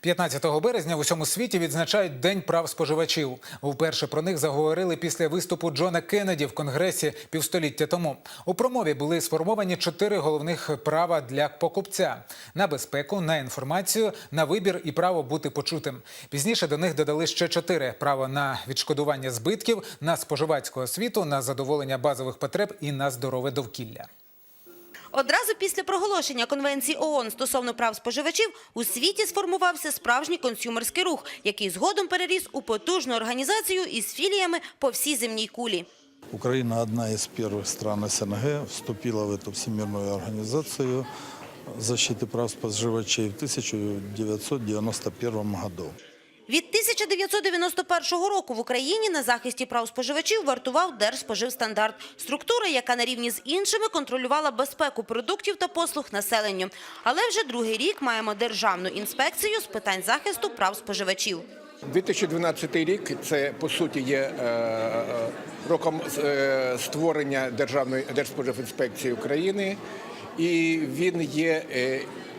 15 березня в усьому світі відзначають День прав споживачів. Вперше про них заговорили після виступу Джона Кеннеді в Конгресі півстоліття тому. У промові були сформовані чотири головних права для покупця: на безпеку, на інформацію, на вибір і право бути почутим. Пізніше до них додали ще чотири: право на відшкодування збитків, на споживацьку освіту, на задоволення базових потреб і на здорове довкілля. Одразу після проголошення Конвенції ООН стосовно прав споживачів у світі сформувався справжній консюмерський рух, який згодом переріс у потужну організацію із філіями по всій земній кулі. Украина одна из первых стран СНГ вступила в эту всемирную организацию защиты прав споживачей в 1991 году. Від 1991 року в Україні на захисті прав споживачів вартував Держспоживстандарт – структура, яка на рівні з іншими контролювала безпеку продуктів та послуг населенню. Але вже другий рік маємо Державну інспекцію з питань захисту прав споживачів. 2012 рік це по суті є е, е, роком е, створення Державної Держспоживінспекції України, і він є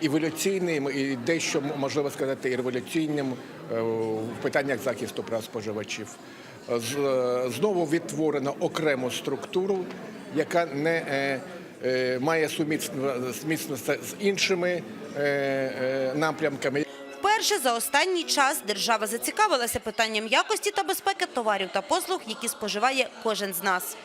еволюційним і дещо можливо сказати і революційним в питаннях захисту прав споживачів. Знову відтворено окрему структуру, яка не має сумісно з іншими напрямками. Вперше за останній час держава зацікавилася питанням якості та безпеки товарів та послуг, які споживає кожен з нас.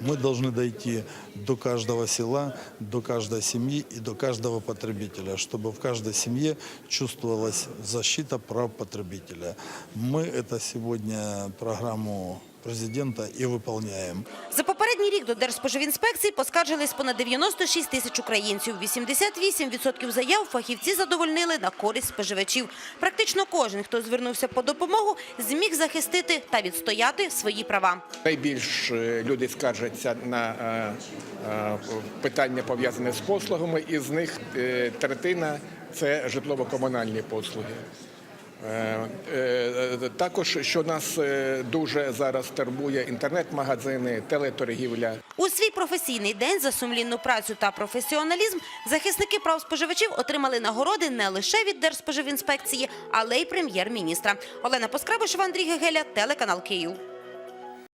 Мы должны дойти до каждого села, до каждой семьи и до каждого потребителя, чтобы в каждой семье чувствовалась защита прав потребителя. Мы это сегодня программу президента и выполняем. За попередній рік до Держспоживінспекції поскаржились понад 96 тисяч українців. 88% заяв фахівці задовольнили на користь споживачів. Практично кожен, хто звернувся по допомогу, зміг захистити та відстояти свої права. Найбільш е, люди скаржаться на е, е, питання пов'язане з послугами, і з них е, третина це житлово-комунальні послуги. Е, е, Також, що нас е, дуже зараз турбує, інтернет-магазини, телеторгівля. У свій професійний день за сумлінну працю та професіоналізм захисники прав споживачів отримали нагороди не лише від Держспоживінспекції, але й прем'єр-міністра. Олена Поскребишева, Андрій Гегеля, телеканал Київ.